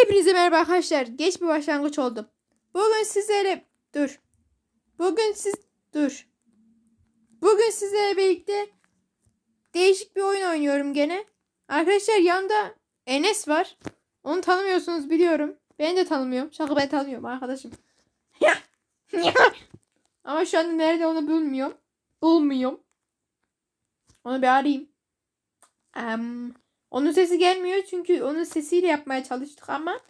Hepinize merhaba arkadaşlar. Geç bir başlangıç oldu. Bugün sizlere dur. Bugün siz dur. Bugün sizlerle birlikte değişik bir oyun oynuyorum gene. Arkadaşlar yanında Enes var. Onu tanımıyorsunuz biliyorum. Ben de tanımıyorum. Şaka ben tanıyorum arkadaşım. Ama şu anda nerede onu bulmuyorum. Bulmuyorum. Onu bir arayayım. Em, onun sesi gelmiyor çünkü onun sesiyle yapmaya çalıştık ama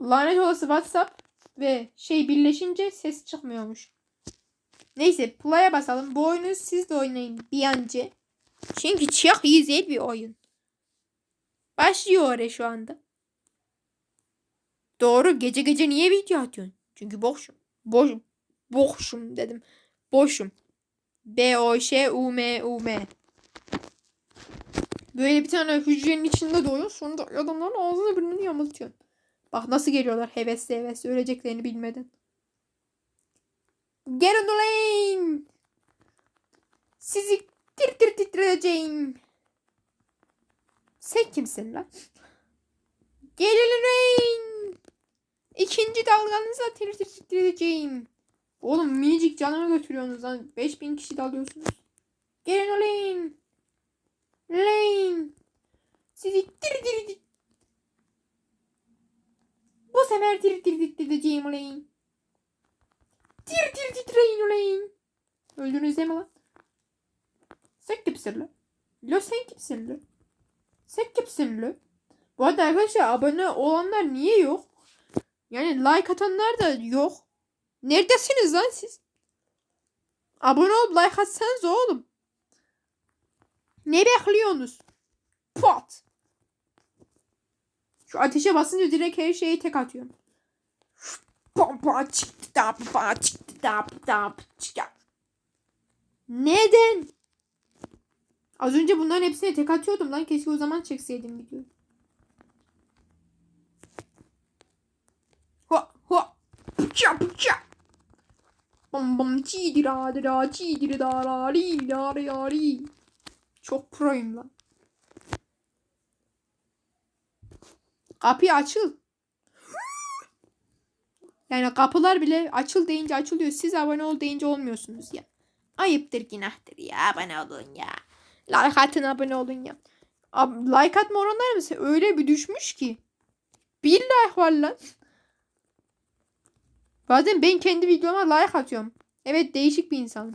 lanet olası WhatsApp ve şey birleşince ses çıkmıyormuş. Neyse play'a basalım. Bu oyunu siz de oynayın bir önce. Çünkü çok güzel bir oyun. Başlıyor oraya şu anda. Doğru gece gece niye video atıyorsun? Çünkü boşum. Boş, boşum dedim. Boşum. B-O-Ş-U-M-U-M. Böyle bir tane hücrenin içinde doğuyor. Sonra da adamların ağzını burnunu yamultuyorsun. Bak nasıl geliyorlar hevesli hevesli öleceklerini bilmeden. Gelin ulan. Sizi tir tir titreyeceğim. Sen kimsin lan? Ulan. İkinci dalganıza tir tir titreyeceğim. Oğlum minicik canımı götürüyorsunuz lan. 5000 kişi dalıyorsunuz. Gelin ulan. Lane. Sizi tir tir tir. Bu sefer tir tir titreyeceğim Lane. Tir tir titreyin Lane. Öldünüz değil mi lan? Sen kimsin lan? Lo sen kimsin lan? Sen kimsin lan? Bu arada arkadaşlar abone olanlar niye yok? Yani like atanlar da yok. Neredesiniz lan siz? Abone olup like atsanız oğlum. Ne bekliyorsunuz? Pot. Şu ateşe basınca direkt her şeyi tek atıyorum. Pompa çıktı da pompa çıktı da da çıktı. Neden? Az önce bunların hepsine tek atıyordum lan. Keşke o zaman çekseydim videoyu. Ho ho. Pıça pıça. Bam bam çidira dira çidira dara li la la li. Çok proyum lan. Kapıyı açıl. Yani kapılar bile açıl deyince açılıyor. Siz abone ol deyince olmuyorsunuz ya. Ayıptır günahtır ya abone olun ya. Like atın abone olun ya. Ab like atma oranları mesela öyle bir düşmüş ki. Bir like var lan. Bazen ben kendi videoma like atıyorum. Evet değişik bir insanım.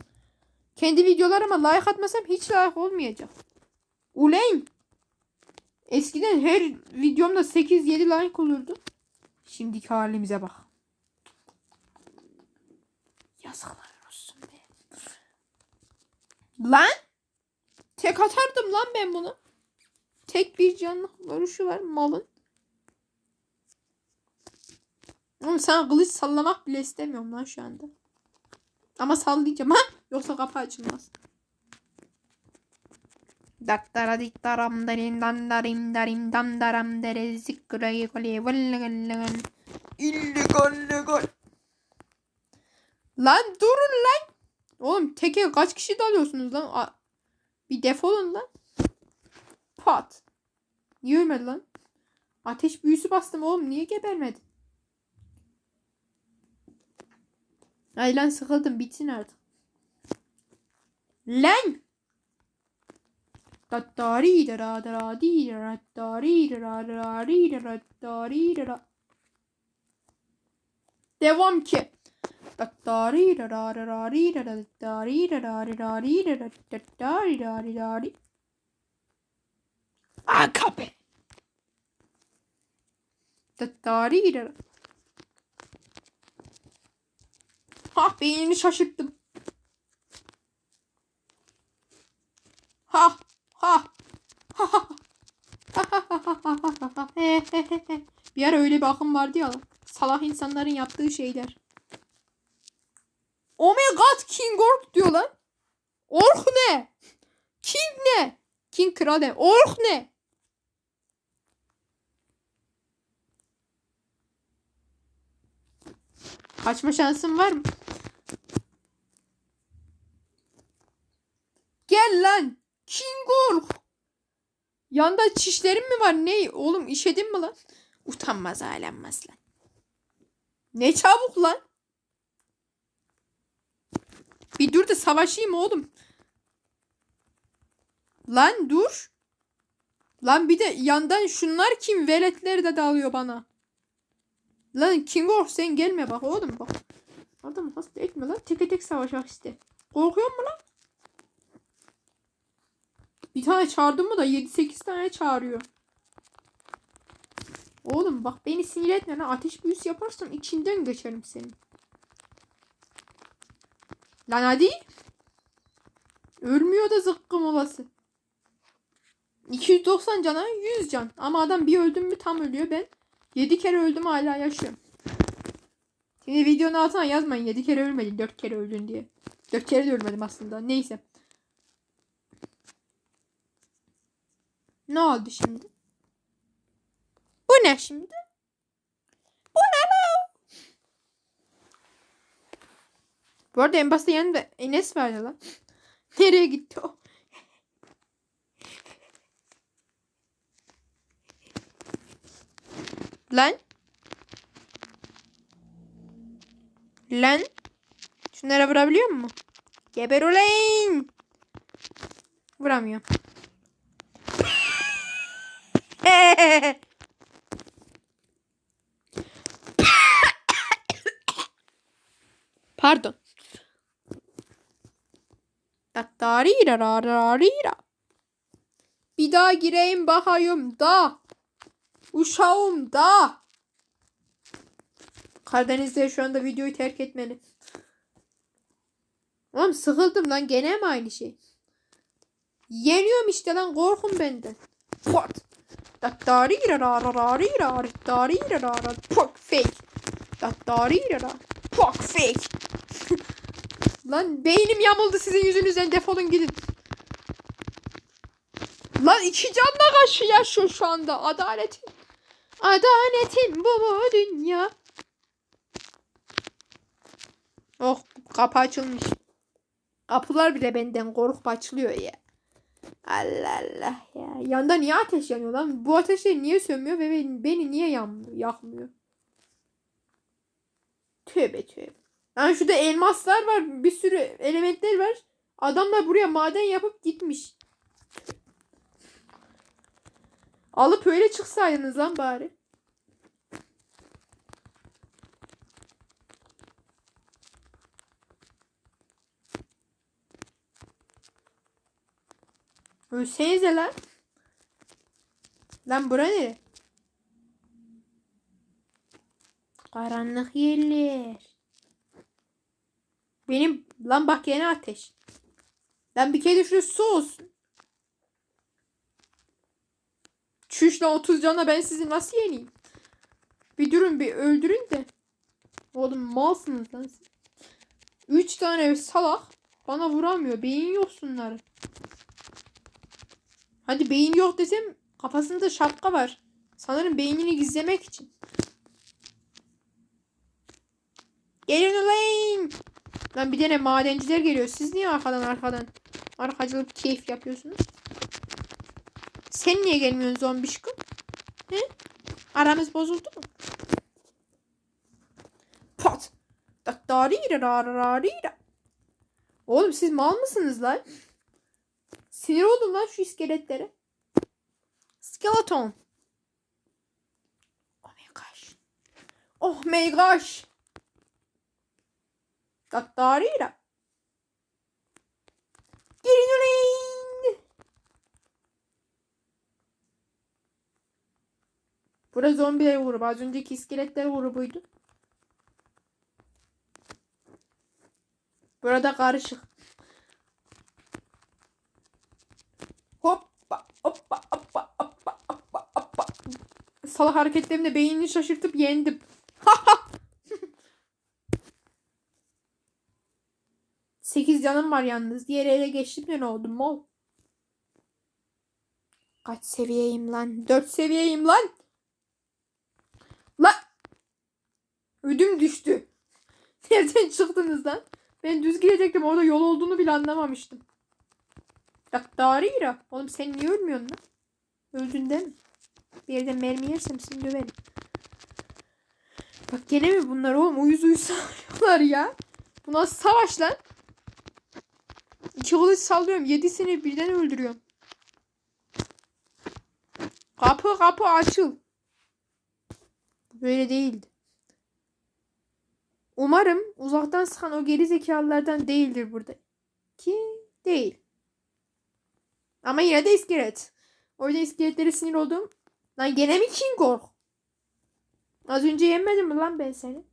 Kendi videolarıma like atmasam hiç like olmayacak. Ulan. Eskiden her videomda 8-7 like olurdu. Şimdiki halimize bak. Yazıklar olsun be. Lan. Tek atardım lan ben bunu. Tek bir canlı vuruşu var malın. Oğlum sana kılıç sallamak bile istemiyorum lan şu anda. Ama sallayacağım ha. Yoksa kapı açılmaz. Dattara dittaram darim dandarim darim dandaram dere zikrayı kole vallagallagall. İllegal legal. Lan durun lan. Oğlum teke kaç kişi dalıyorsunuz lan? A- bir defolun lan. Pat. Niye ölmedi lan? Ateş büyüsü bastım oğlum. Niye gebermedi? Ay lan sıkıldım. Bitsin artık. Lan! Devam ki. Dara. Ah beynini şaşırttım. Ha ha. Ha ha. bir ara öyle bir akım vardı ya. Salak insanların yaptığı şeyler. Oh my god King Ork diyor lan. Ork ne? King ne? King kral ne? Ork ne? Kaçma şansın var mı? Gel lan. King Ork. Yanda çişlerin mi var? Ne? Oğlum işedin mi lan? Utanmaz alemmez lan. Ne çabuk lan. Bir dur da savaşayım oğlum. Lan dur. Lan bir de yandan şunlar kim? Veletleri de dalıyor bana. Lan Kingor sen gelme bak oğlum bak. Adam hasta etme lan. Tek tek savaşak işte. Korkuyor mu lan? Bir tane çağırdım mı da 7-8 tane çağırıyor. Oğlum bak beni sinir etme lan. Ateş büyüsü yaparsam içinden geçerim senin. Lan hadi. Ölmüyor da zıkkım olası. 290 cana 100 can. Ama adam bir öldüm mü tam ölüyor. Ben 7 kere öldüm hala yaşıyorum. Şimdi videonun altına yazmayın 7 kere ölmedin 4 kere öldün diye. 4 kere de ölmedim aslında. Neyse. Ne oldu şimdi? Bu ne şimdi? Bu ne lan? Bu arada en başta yanında Enes vardı lan. Nereye gitti o? Lan. Lan. Şunlara vurabiliyor mu? Geber ulan. Vuramıyor. Pardon. Bir daha gireyim bakayım da. Uşağım da. Karadeniz'de şu anda videoyu terk etmeli. Oğlum sıkıldım lan gene mi aynı şey? Yeniyorum işte lan korkun benden. Tattarira rara. Pok fake. Tattarira rara. Pok fake. Lan beynim yamuldu sizin yüzünüzden defolun gidin. Lan iki canla karşı yaşıyor şu anda. Adaletin. Adaletin bu mu dünya? Oh kapı açılmış. Kapılar bile benden korkup açılıyor ya. Allah Allah ya. Yanda niye ateş yanıyor lan? Bu ateşler niye sönmüyor ve beni, beni niye yanmıyor, yakmıyor? Tövbe tövbe. Lan şurada elmaslar var. Bir sürü elementler var. Adamlar buraya maden yapıp gitmiş. Alıp öyle çıksaydınız lan bari. Ölsenize lan. Lan bura nere? Karanlık yerler. Benim lan bak yine ateş. Lan bir kere şurada su olsun. Çüşle 30 cana ben sizi nasıl yeneyim? Bir durun bir öldürün de. Oğlum malsınız lan siz. 3 tane salak bana vuramıyor. Beyin yoksunlar. Hadi beyin yok desem kafasında şapka var. Sanırım beynini gizlemek için. Gelin ulan. Lan bir tane madenciler geliyor. Siz niye arkadan arkadan arkacılık keyif yapıyorsunuz? Sen niye gelmiyorsun zombişkum? He? Aramız bozuldu mu? Pat. Oğlum siz mal mısınız lan? Sinir oldum lan şu iskeletlere. Skeleton. Oh my gosh. Oh my gosh. Daktarira. Gelin ulan. Burası zombiler grubu. Az önceki iskeletler grubuydu. Burada karışık. Hoppa hoppa hoppa hoppa hoppa hoppa. Salak hareketlerimle beynini şaşırtıp yendim. Sekiz canım var yalnız. Diğer ele geçtim de ne oldu mol? Kaç seviyeyim lan? Dört seviyeyim lan. Lan. Ödüm düştü. Nereden çıktınız lan? Ben düz gidecektim. Orada yol olduğunu bile anlamamıştım. Daktarira. Oğlum sen niye ölmüyorsun lan? Öldün değil mi? Bir yerden mermi yersem seni döverim. Bak gene mi bunlar oğlum? Uyuz uyuz ya. Bu savaş lan? İki kılıç sallıyorum. Yedisini birden öldürüyorum. Kapı kapı açıl. Böyle değildi. Umarım uzaktan sıkan o geri zekalılardan değildir burada. Ki değil. Ama yine de iskelet. O yüzden iskeletlere sinir oldum. Lan gene mi King Kong? Az önce yemedim mi lan ben seni?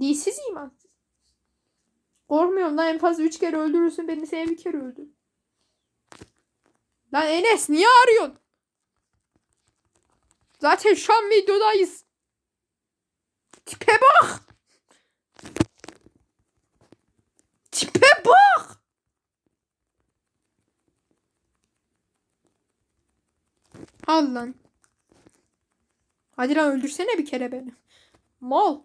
Dilsiz imansız. Korkmuyorum lan en fazla üç kere öldürürsün beni seni bir kere öldür. Lan Enes niye arıyorsun? Zaten şu an videodayız. Tipe bak. Tipe bak. Al lan. Hadi lan öldürsene bir kere beni. Mal.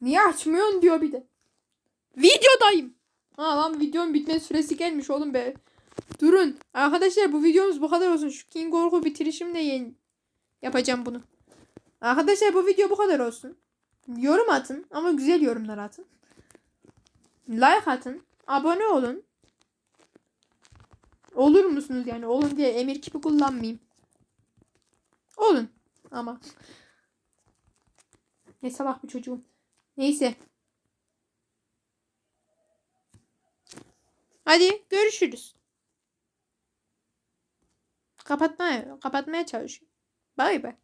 Niye açmıyorsun diyor bir de. Videodayım. Ha lan videonun bitme süresi gelmiş oğlum be. Durun. Arkadaşlar bu videomuz bu kadar olsun. Şu King Orgu bitirişimle yeni yapacağım bunu. Arkadaşlar bu video bu kadar olsun. Yorum atın ama güzel yorumlar atın. Like atın. Abone olun. Olur musunuz yani? Olun diye emir kipi kullanmayayım. Olun ama. Ne salak bir çocuğum. Neyse. Hadi görüşürüz. Kapatmaya, kapatmaya çalışıyorum. Bay bay.